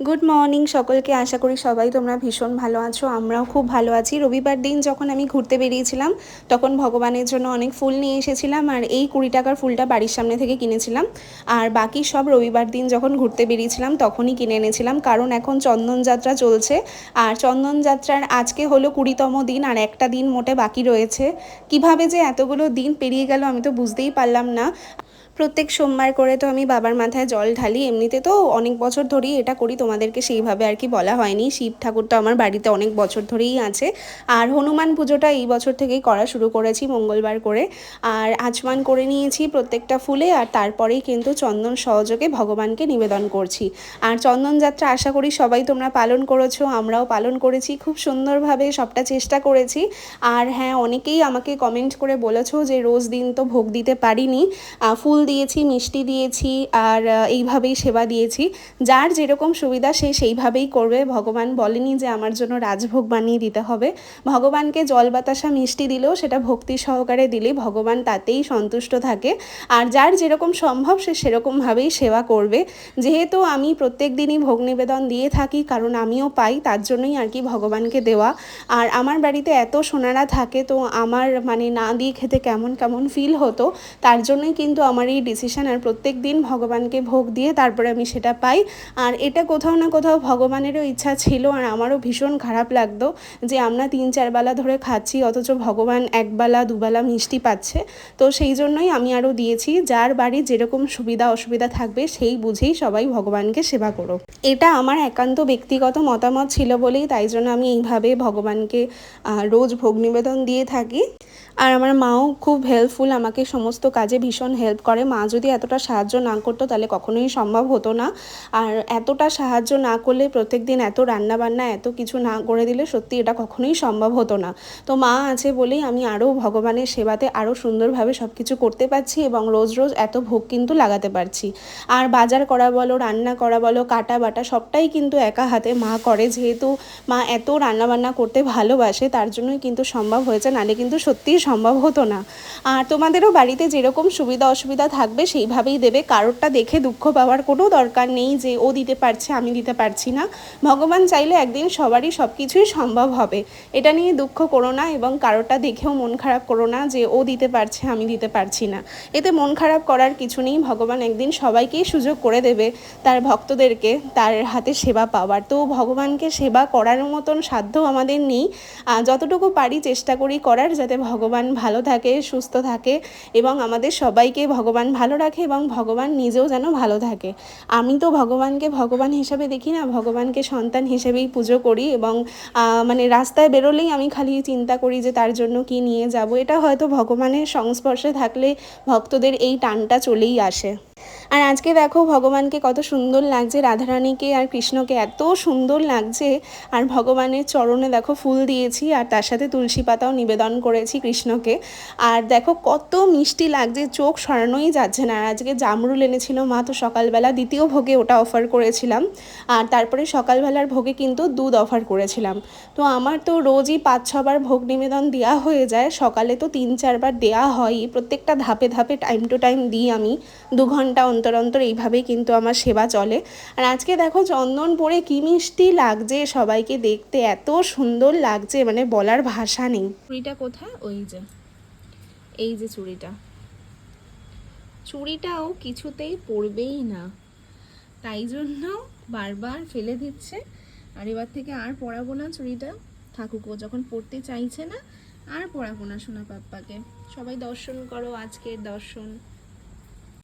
Good morning সকলকে আশা করি সবাই তোমরা ভীষণ ভালো আছো, আমরাও খুব ভালো আছি। রবিবার দিন যখন আমি ঘুরতে বেরিয়েছিলাম, তখন ভগবানের জন্য অনেক ফুল নিয়ে এসেছিলাম আর এই কুড়ি টাকার ফুলটা বাড়ির সামনে থেকে কিনেছিলাম। আর বাকি সব রবিবার দিন যখন ঘুরতে বেরিয়েছিলাম, তখনই কিনে এনেছিলাম। কারণ এখন চন্দনযাত্রা চলছে আর চন্দনযাত্রার আজকে হলো কুড়িতম দিন আর একটা দিন মোটে বাকি রয়েছে। কীভাবে যে এতগুলো দিন পেরিয়ে গেল আমি তো বুঝতেই পারলাম না। প্রত্যেক সোমবার করে তো আমি বাবার মাথায় জল ঢালি। এমনিতে তো অনেক বছর ধরেই এটা করি, তোমাদেরকে সেইভাবে আর কি বলা হয়নি। শিব ঠাকুর তো আমার বাড়িতে অনেক বছর ধরেই আছে। আর হনুমান পুজোটা এই বছর থেকেই করা শুরু করেছি, মঙ্গলবার করে। আর আচমান করে নিয়েছি প্রত্যেকটা ফুলে, আর তারপরেই কিন্তু চন্দন সহযোগে ভগবানকে নিবেদন করছি। আর চন্দন যাত্রা আশা করি সবাই তোমরা পালন করেছ, আমরাও পালন করেছি, খুব সুন্দরভাবে সবটা চেষ্টা করেছি। আর হ্যাঁ অনেকেই আমাকে কমেন্ট করে বলেছ যে, রোজ দিন তো ভোগ দিতে পারিনি। ফুল দিয়েছি, মিষ্টি দিয়েছি আর এইভাবেই সেবা দিয়েছি। যার যেরকম সুবিধা সে সেইভাবেই করবে। ভগবান বলেনি যে আমার জন্য রাজভোগ বানিয়ে দিতে হবে। ভগবানকে জল বাতাসা মিষ্টি দিলেও সেটা ভক্তি সহকারে দিলে ভগবান তাতেই সন্তুষ্ট থাকে। আর যার যেরকম সম্ভব সে সেরকমভাবেই সেবা করবে। যেহেতু আমি প্রত্যেক দিনই ভোগ নিবেদন দিয়ে থাকি, কারণ আমিও পাই, তার জন্যই আর কি ভগবানকে দেওয়া। আর আমার বাড়িতে এত সোনারা থাকে, তো আমার মানে না দিয়ে খেতে কেমন কেমন ফিল হতো, তার জন্যই কিন্তু আমার এই ডিসিশন আর প্রত্যেক দিন ভগবানকে ভোগ দিয়ে তারপরে আমি সেটা পাই। আর এটা কোথাও না কোথাও ভগবানেরও ইচ্ছা ছিল আর আমারও ভীষণ খারাপ লাগতো যে আমরা তিন চার বেলা ধরে খাচ্ছি, অথচ ভগবান একবেলা দুবেলা মিষ্টি পাচ্ছে। তো সেই জন্যই আমি আরও দিয়েছি, যার বাড়ি যেরকম সুবিধা অসুবিধা থাকবে সেই বুঝেই সবাই ভগবানকে সেবা করো এটা আমার একান্ত ব্যক্তিগত মতামত ছিল বলেই তাই জন্য আমি এইভাবে ভগবানকে রোজ ভোগ নিবেদন দিয়ে থাকি। আর আমার মাও খুব হেল্পফুল আমাকে সমস্ত কাজে ভীষণ হেল্প করে। মা যদি এতটা সাহায্য না করতো তাহলে কখনোই সম্ভব হতো না। আর এতটা সাহায্য না করলে প্রত্যেক দিন এত রান্নাবান্না, এত কিছু না করে দিলে সত্যি এটা কখনোই সম্ভব হতো না। তো মা আছে বলেই আমি আরও ভগবানের সেবাতে আরও সুন্দরভাবে সব কিছু করতে পারছি এবং রোজ রোজ এত ভোগ কিন্তু লাগাতে পারছি। আর বাজার করা বলো, রান্না করা বলো, কাটা বাটা সবটাই কিন্তু একা হাতে মা করে। যেহেতু মা এত রান্নাবান্না করতে ভালোবাসে, তার জন্যই কিন্তু সম্ভব হয়েছে নালে কিন্তু সত্যিই সম্ভব হতো না। আর তোমাদেরও বাড়িতে যেরকম সুবিধা অসুবিধা থাকবে, সেইভাবেই দেবে। কারোরটা দেখে দুঃখ পাওয়ার কোনো দরকার নেই যে, ও দিতে পারছে, আমি দিতে পারছি না। ভগবান চাইলে একদিন সবারই সব কিছুই সম্ভব হবে। এটা নিয়ে দুঃখ করো না এবং কারোরটা দেখেও মন খারাপ করো না যে, ও দিতে পারছে, আমি দিতে পারছি না। এতে মন খারাপ করার কিছু নেই। ভগবান একদিন সবাইকেই সুযোগ করে দেবে তার ভক্তদেরকে, তার হাতে সেবা পাওয়ার। তো ভগবানকে সেবা করার মতন সাধ্য আমাদের নেই। যতটুকু পারি চেষ্টা করি করার, যাতে ভগবান ভালো থাকে, সুস্থ থাকে এবং আমাদের সবাইকে ভগবান ভালো রাখে এবং ভগবান নিজেও যেন ভালো থাকে। আমি তো ভগবানকে ভগবান হিসাবে দেখি না, ভগবানকে সন্তান হিসেবেই পুজো করি এবং মানে রাস্তায় বেরোলেই আমি খালি চিন্তা করি যে তার জন্য কি নিয়ে যাব। এটা হয়তো ভগবানের সংস্পর্শে থাকলে ভক্তদের এই টানটা চলেই আসে। আর আজকে দেখো ভগবানকে কত সুন্দর লাগছে, রাধারানীকে আর কৃষ্ণকে এত সুন্দর লাগছে। আর ভগবানের চরণে দেখো ফুল দিয়েছি আর তার সাথে তুলসী পাতাও নিবেদন করেছি কৃষ্ণকে। আর দেখো কত মিষ্টি লাগছে, চোখ সরানোই যাচ্ছে না। আর আজকে জামরুল এনেছিল মা, তো সকালবেলা দ্বিতীয় ভোগে ওটা অফার করেছিলাম। আর তারপরে সকালবেলার ভোগে কিন্তু দুধ অফার করেছিলাম। তো আমার তো রোজই পাঁচ, ছবার ভোগ নিবেদন দেওয়া হয়ে যায়। সকালে তো তিন, চারবার দেওয়া হয়ই প্রত্যেকটা ধাপে ধাপে টাইম টু টাইম দিই আমি। দু ঘণ্টা অন্তর অন্তর এইভাবেই কিন্তু আমার সেবা চলে। আর আজকে দেখো চন্দন পরে কি মিষ্টি লাগছে সবাইকে দেখতে, এত সুন্দর লাগছে মানে বলার ভাষা নেই। চুড়িটা কোথায়? ওই যে, এই যে চুড়িটা। চুড়িটাও কিছুতেই পরবেই না। তাই জন্য বারবার ফেলে দিচ্ছে। আর এবার থেকে আর পড়াবো না চুড়িটা। থাকুক ও যখন পড়তে চাইছে না, আর পরাবো না সোনা পাপ্পাকে। সবাই দর্শন করো আজকের দর্শন।